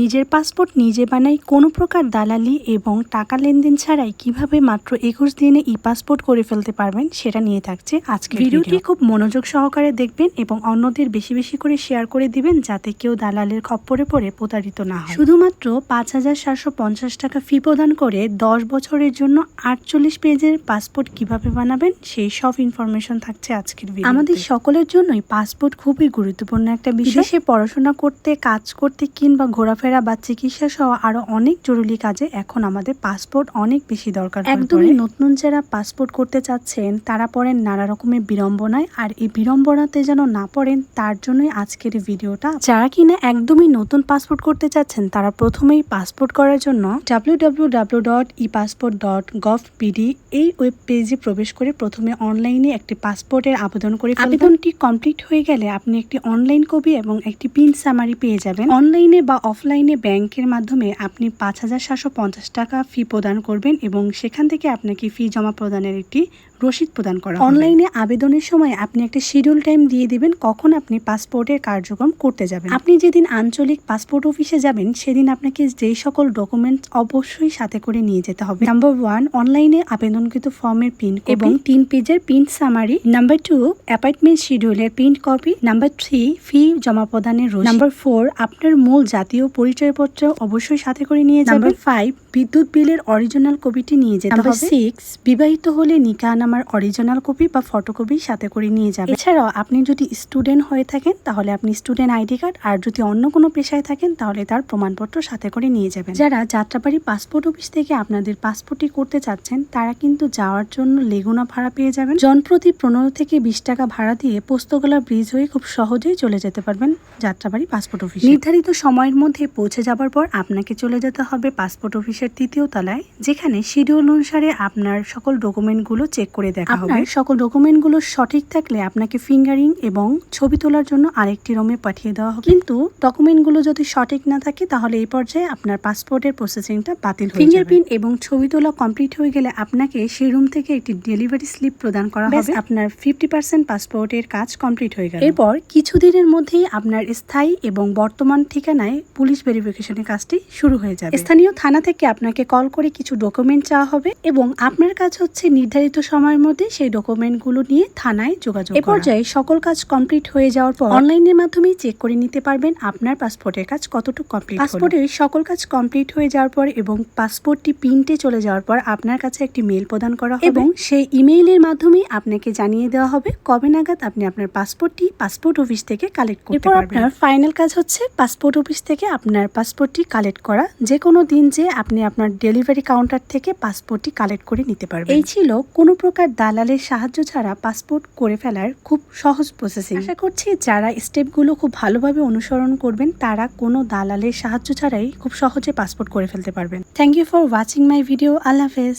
নিজের পাসপোর্ট নিজে বানাই কোনো প্রকার দালালি এবং টাকা লেনদেন ছাড়াই কীভাবে মাত্র একুশ দিনে ই পাসপোর্ট করে ফেলতে পারবেন সেটা নিয়ে থাকছে আজকে ভিডিওটি। খুব মনোযোগ সহকারে দেখবেন এবং অন্যদের বেশি বেশি করে শেয়ার করে দিবেন যাতে কেউ দালালের খপ্পরে পড়ে প্রতারিত না হয়। শুধুমাত্র পাঁচ হাজার সাতশো পঞ্চাশ টাকা ফি প্রদান করে দশ বছরের জন্য আটচল্লিশ পেজের পাসপোর্ট কীভাবে বানাবেন সেই সব ইনফরমেশন থাকছে আজকের ভিডিও আমাদের সকলের জন্যই পাসপোর্ট খুবই গুরুত্বপূর্ণ একটা বিষয়। বিদেশে পড়াশোনা করতে কাজ করতে কিংবা ঘোরাফেরা বা চিকিৎসা সহ আরও অনেক জরুরি কাজে এখন আমাদের পাসপোর্ট অনেক বেশি দরকার একদমই নতুন যারা পাসপোর্ট করতে চাচ্ছেন তারা পড়েন নানা রকমের বিড়ম্বনায়। আর এই বিড়ম্বনাতে যেন না পড়েন তার জন্যই আজকের ভিডিওটা। যারা কিনা একদমই নতুন পাসপোর্ট করতে চাচ্ছেন তারা প্রথমেই পাসপোর্ট করার জন্য W W W dot E passport dot gov BD এই ওয়েব পেজে প্রবেশ করে প্রথমে অনলাইনে একটি পাসপোর্টের আবেদন করে। আবেদনটি কমপ্লিট হয়ে গেলে আপনি একটি অনলাইন কপি এবং একটি পিন সামারি পেয়ে যাবেন। অনলাইনে বা অফলাইনে ব্যাংকের মাধ্যমে আপনি পাঁচ হাজার সাতশো পঞ্চাশ টাকা ফি প্রদান করবেন এবং সেখান থেকে আপনাকে ফি জমা প্রদানের একটি রসিদ প্রদান করা অনলাইনে আবেদনের সময় আপনি একটা শিডিউল টাইম দিয়ে দিবেন কখন আপনি পাসপোর্টের কার্যক্রম করতে যাবেন। আপনি যেদিন আঞ্চলিক পাসপোর্ট অফিসে যাবেন সেদিন আপনাকে যেই সকল ডকুমেন্ট অবশ্যই সাথে করে নিয়ে যেতে হবে। নাম্বার ওয়ান অনলাইনে আবেদনকৃত ফর্মের প্রিন্ট এবং তিন পেজের print summary number two appointment শিডিউলের print copy number three fee জমা প্রদানের রসিদ। নাম্বার ফোর আপনার মূল জাতীয় পরিচয়পত্র অবশ্যই সাথে করে নিয়ে যাবেন। নাম্বার ফাইভ বিদ্যুৎ বিলের অরিজিনাল কপিটি নিয়ে যেতে হবে। সিক্স বিবাহিত হলে নিকা নামার অরিজিনাল কপি বা ফটোকপি সাথে করে নিয়ে যাবেন এছাড়াও আপনি যদি স্টুডেন্ট হয়ে থাকেন, তাহলে আপনি স্টুডেন্ট আইডি কার্ড আর যদি অন্য কোনো পেশায় থাকেন, তাহলে তার প্রমাণপত্র সাথে করে নিয়ে যাবেন। যারা যাত্রাবাড়ি পাসপোর্ট অফিস থেকে আপনাদের পাসপোর্টটি করতে চাচ্ছেন, তারা কিন্তু যাওয়ার জন্য লেগুনা ভাড়া পেয়ে যাবেন। জনপ্রতি পনেরো থেকে বিশ টাকা ভাড়া দিয়ে পোস্তগোলা ব্রিজ হয়ে খুব সহজেই চলে যেতে পারবেন যাত্রাবাড়ি পাসপোর্ট অফিস নির্ধারিত সময়ের মধ্যে পৌঁছে যাবার পর আপনাকে চলে যেতে হবে পাসপোর্ট অফিসের তৃতীয় তলায়, যেখানে শিডিউল অনুসারে আপনার সকল ডকুমেন্টগুলো চেক করে দেখা হবে। সকল ডকুমেন্টগুলো সঠিক থাকলে আপনাকে ফিঙ্গারিং এবং ছবি তোলার জন্য আরেকটি রুমে পাঠিয়ে দেওয়া হবে। কিন্তু ডকুমেন্টগুলো যদি সঠিক না থাকে তাহলে এই পর্যায়ে আপনার পাসপোর্টের প্রসেসিংটা বাতিল হয়ে ফিঙ্গারপ্রিন্ট এবং ছবি তোলা কমপ্লিট হয়ে গেলে আপনাকে সেই রুম থেকে একটি ডেলিভারি স্লিপ প্রদান করা হবে। আপনার ফিফটি পার্সেন্ট পাসপোর্টের কাজ কমপ্লিট হয়ে গেল। এরপর কিছুদিনের মধ্যেই আপনার স্থায়ী এবং বর্তমান ঠিকানায় পুলিশ ভেরিফিকেশনের কাজটি শুরু হয়ে যাবে। স্থানীয় থানা থেকে আপনাকে কল করে কিছু ডকুমেন্ট চাওয়া হবে এবং আপনার কাজ হচ্ছে নির্ধারিত সময়ের মধ্যে সেই ডকুমেন্টগুলো নিয়ে থানায় যোগাযোগ এ পর্যায়ে সকল কাজ কমপ্লিট হয়ে যাওয়ার পর অনলাইনের মাধ্যমে চেক করে নিতে পারবেন আপনার পাসপোর্টের কাজ কতটুকু কমপ্লিট পাসপোর্টের সকল কাজ কমপ্লিট হয়ে যাওয়ার পর এবং পাসপোর্টটি প্রিন্টে চলে যাওয়ার পর আপনার কাছে একটি মেল প্রদান করা হবে। এবং সেই ইমেইলের মাধ্যমে আপনাকে জানিয়ে দেওয়া হবে কবে নাগাদ আপনি আপনার পাসপোর্টটি পাসপোর্ট অফিস থেকে কালেক্ট করতে পারবেন। আপনার ফাইনাল কাজ হচ্ছে পাসপোর্ট অফিস থেকে আপনার পাসপোর্টটি কালেক্ট করা। যে কোনো দিন যে আপনি আপনার ডেলিভারি কাউন্টার থেকে পাসপোর্টটি কালেক্ট করে নিতে পারবেন। এই ছিল কোনো প্রকার দালালের সাহায্য ছাড়া পাসপোর্ট করে ফেলার খুব সহজ প্রসেসিং আশা করছি যারা স্টেপগুলো খুব ভালোভাবে অনুসরণ করবেন, তারা কোনো দালালের সাহায্য ছাড়াই খুব সহজে পাসপোর্ট করে ফেলতে পারবেন। Thank you for watching my video আল্লাহ হাফেজ।